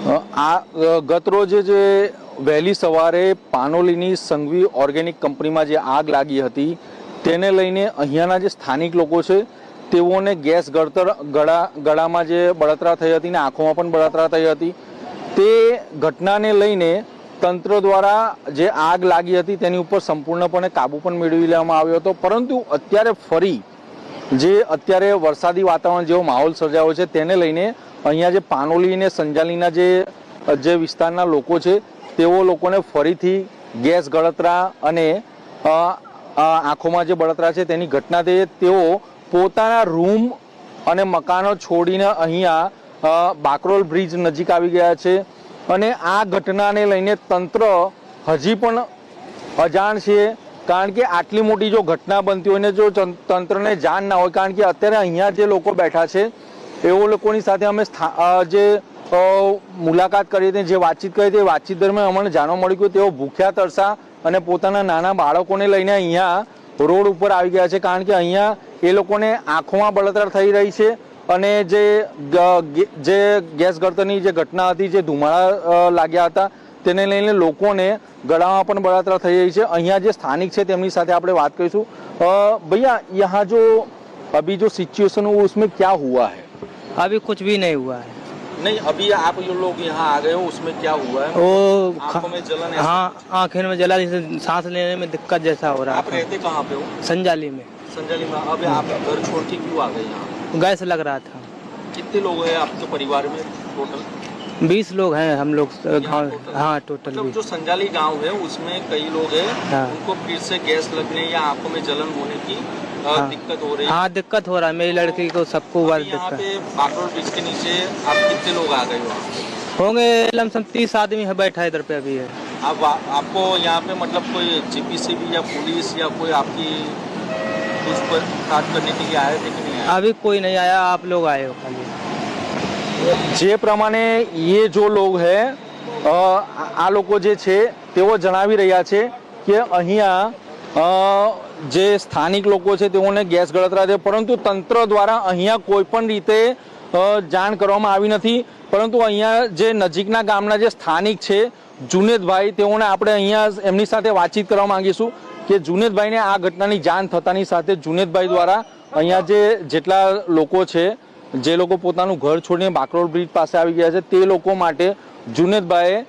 આ ગતરોજ ગત રોજ જે વહેલી સવારે પાનોલીની સંઘવી ઓર્ગેનિક કંપનીમાં જે આગ લાગી હતી, તેને લઈને અહીંયાના જે સ્થાનિક લોકો છે, તેઓને ગેસ ગળતર ગળા, ગળામાં જે બળતરા થઈ હતી ને આંખોમાં પણ બળતરા થઈ હતી, તે ઘટનાને લઈને તંત્ર દ્વારા જે આગ લાગી હતી તેની ઉપર સંપૂર્ણપણે કાબુ પણ મેળવી લેવામાં આવ્યો હતો. પરંતુ અત્યારે ફરી જે અત્યારે વરસાદી વાતાવરણ જેવો માહોલ સર્જાયો છે, તેને લઈને અહીંયા જે પાનોલી અને સંજાલીના જે જે વિસ્તારના લોકો છે, તેઓ લોકોને ફરીથી ગેસ ગળતરા અને આંખોમાં જે બળતરા છે તેની ઘટના થઈ તેઓ પોતાના રૂમ અને મકાનો છોડીને અહીંયા બાકરોલ બ્રિજ નજીક આવી ગયા છે. અને આ ઘટનાને લઈને તંત્ર હજી પણ અજાણ છે, કારણ કે આટલી મોટી જો ઘટના બનતી હોય ને જો તં- તંત્રને જાણ ના હોય, કારણ કે અત્યારે અહીંયા જે લોકો બેઠા છે એવો લોકોની સાથે અમે સ્થા- અ, જે અ, મુલાકાત કરી હતી જે વાતચીત કરી હતી એ વાતચીત દરમિયાન અમને જાણવા મળ્યું કે તેઓ ભૂખ્યા તરસા અને પોતાના નાના બાળકોને લઈને અહીંયા રોડ ઉપર આવી ગયા છે કારણ કે અહીંયા એ લોકોને આંખોમાં બળતરા થઈ રહી છે અને જે ગ- ગે- જે ગેસ ગળતરની જે ઘટના હતી જે ધુમાડા અ, લાગ્યા હતા તેને લઈને લોકોને ગળામાં પણ બળતરા થઈ રહી છે અહીંયા જે સ્થાનિક છે તેમની સાથે આપણે વાત કરીશું અ, ભૈયા यहाँ जो अभी जो सिचुएशन हुआ उसमें क्या हुआ है अभी कुछ भी नहीं हुआ है। नहीं अभी आप जो लोग यहाँ आ गए हो उसमें क्या हुआ है? वो आँखों में जलन है? हाँ आँखें में जला जैसे सांस लेने में दिक्कत जैसा हो रहा है आप रहते कहाँ पे हो? संजाली में। संजाली में। अब आप घर छोड़ के क्यों आ गए यहाँ? गैस लग रहा था। कितने लोग हैं आपके परिवार में टोटल? बीस लोग हैं हम लोग गाँव? हाँ। टोटल मतलब जो संजाली गाँव है उसमें कई लोग हैं हाँ। उनको फिर से गैस लगने या आँखों में जलन होने की हाँ। दिक्कत हो रही है। हाँ दिक्कत हो रहा है। मेरी लड़की को सबको यहाँ दिक्कत। पे ब्रिज के नीचे आप कितने लोग आ गए हो? होंगे लमसम तीस आदमी है बैठा इधर पे अभी है। अब आ- आपको यहाँ पे मतलब कोई जीपीसीबी या पुलिस या कोई आपकी पूछताछ करने के लिए आए थे कि नहीं अभी कोई नहीं आया आप लोग आए हो खाली। જે પ્રમાણે એ જો લોગ હે આ લોકો જે છે, તેઓ જણાવી રહ્યા છે કે અહીંયા જે સ્થાનિક લોકો છે તેઓને ગેસ ગળતરા છે, પરંતુ તંત્ર દ્વારા અહીંયા કોઈ પણ રીતે જાણ કરવામાં આવી નથી. પરંતુ અહીંયા જે નજીકના ગામના જે સ્થાનિક છે, જુનેદભાઈ તેઓને આપણે અહીંયા એમની સાથે વાતચીત કરવા માંગીશું કે જુનેદભાઈને આ ઘટનાની જાણ થતાની સાથે જુનેદભાઈ દ્વારા અહીંયા જે જેટલા લોકો છે જે લોકો પોતાનું ઘર છોડીને બાકરોલ બ્રિજ પાસે આવી ગયા છે, તે લોકો માટે જુનેદભાઈએ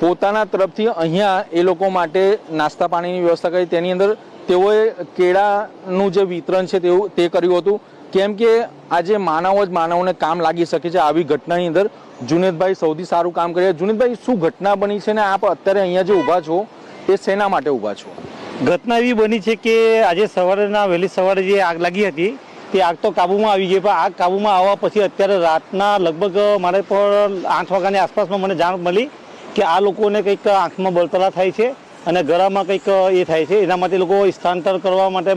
પોતાના તરફથી અહીંયા એ લોકો માટે નાસ્તા પાણીની વ્યવસ્થા કરી. તેની અંદર તેઓએ કેળાનું જે વિતરણ છે તેવું તે કર્યું હતું. કેમ કે આજે માનવ જ માનવને કામ લાગી શકે છે આવી ઘટનાની અંદર. જુનેદભાઈ સૌથી સારું કામ કરે. જુનેદભાઈ, શું ઘટના બની છે ને આપ અત્યારે અહીંયા જે ઊભા છો, એ શેના માટે ઊભા છો? ઘટના એવી બની છે કે આજે સવારના વહેલી સવારે જે આગ લાગી હતી તે આગ તો કાબુમાં આવી ગઈ, પણ આગ કાબુમાં આવવા પછી અત્યારે રાતના લગભગ મારે પણ આઠ વાગ્યાની આસપાસમાં મને જાણ મળી કે આ લોકોને કંઈક આંખમાં બળતરા થાય છે અને ગળામાં કંઈક એ થાય છે. એના માટે લોકો સ્થાનાંતર કરવા માટે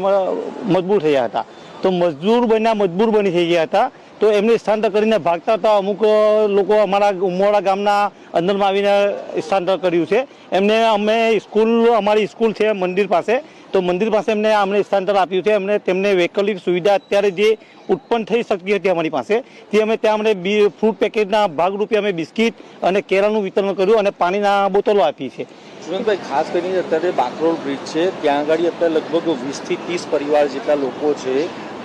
મજબૂર થયા હતા. તો મજદૂર બન્યા મજબૂર બની થઈ ગયા હતા. તો એમને સ્થળાંતર કરીને ભાગતા હતા. અમુક લોકો અમારા ઉમોડા ગામના અંદરમાં આવીને સ્થળાંતર કર્યું છે. એમને અમે સ્કૂલ, અમારી સ્કૂલ છે મંદિર પાસે. તો મંદિર પાસે એમને અમને સ્થળાંતર આપ્યું છે. એમને, તેમને વૈકલ્પિક સુવિધા અત્યારે જે ઉત્પન્ન થઈ શકતી હતી અમારી પાસે, તે અમે ત્યાં અમને બી, ફ્રૂટ પેકેટના ભાગરૂપે અમે બિસ્કિટ અને કેરાનું વિતરણ કર્યું અને પાણીના બોટલો આપી છે. સુરેન્દ્રભાઈ, ખાસ કરીને અત્યારે બાકરોલ બ્રિજ છે. ત્યાં આગળ અત્યારે લગભગ વીસથી ત્રીસ પરિવાર જેટલા લોકો છે.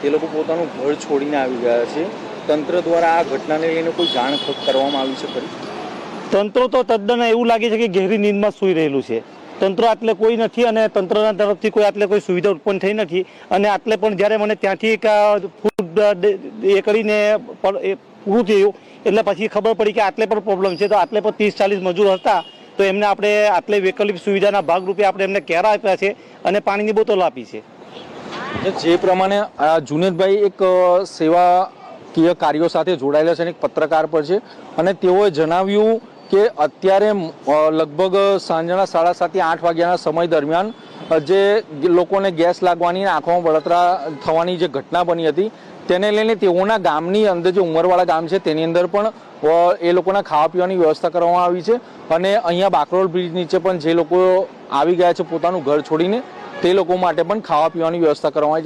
તે લોકો પોતાનું ઘર છોડીને આવી ગયા છે. તંત્ર દ્વારા આ ઘટનાને લઈને કોઈ જાણ કરવામાં આવી છે ખરી? તંત્ર તો તદ્દન એવું લાગે છે કે ગહેરી નીંદમાં સૂઈ રહેલું છે. તંત્ર આટલે કોઈ નથી અને તંત્રના તરફથી કોઈ આટલે કોઈ સુવિધા ઉત્પન્ન થઈ નથી. અને આટલે પણ જ્યારે મને ત્યાંથી એક ફૂડ એ કરીને પૂરું થયું, એટલે પછી ખબર પડી કે આટલે પણ પ્રોબ્લેમ છે. તો આટલે પણ ત્રીસ, ચાલીસ મજૂર હતા, તો એમને આપણે આટલે વૈકલ્પિક સુવિધાના ભાગરૂપે આપણે એમને કેરા આપ્યા છે અને પાણીની બોટલો આપી છે. જે પ્રમાણે જુનેદભાઈ એક સેવાકીય કાર્યો સાથે જોડાયેલા છે અને એક પત્રકાર પણ છે અને તેઓએ જણાવ્યું કે અત્યારે લગભગ સાંજના સાડા સાતથી આઠ વાગ્યાના સમય દરમિયાન જે લોકોને ગેસ લાગવાની અને આંખોમાં બળતરા થવાની જે ઘટના બની હતી, તેને લઈને તેઓના ગામની અંદર જે ઉંમરવાળા ગામ છે તેની અંદર પણ એ લોકોના ખાવા પીવાની વ્યવસ્થા કરવામાં આવી છે અને અહીંયા બાકરોલ બ્રિજ નીચે પણ જે લોકો આવી ગયા છે પોતાનું ઘર છોડીને તે લોકો માટે પણ ખાવા પીવાની વ્યવસ્થા કરવામાં આવી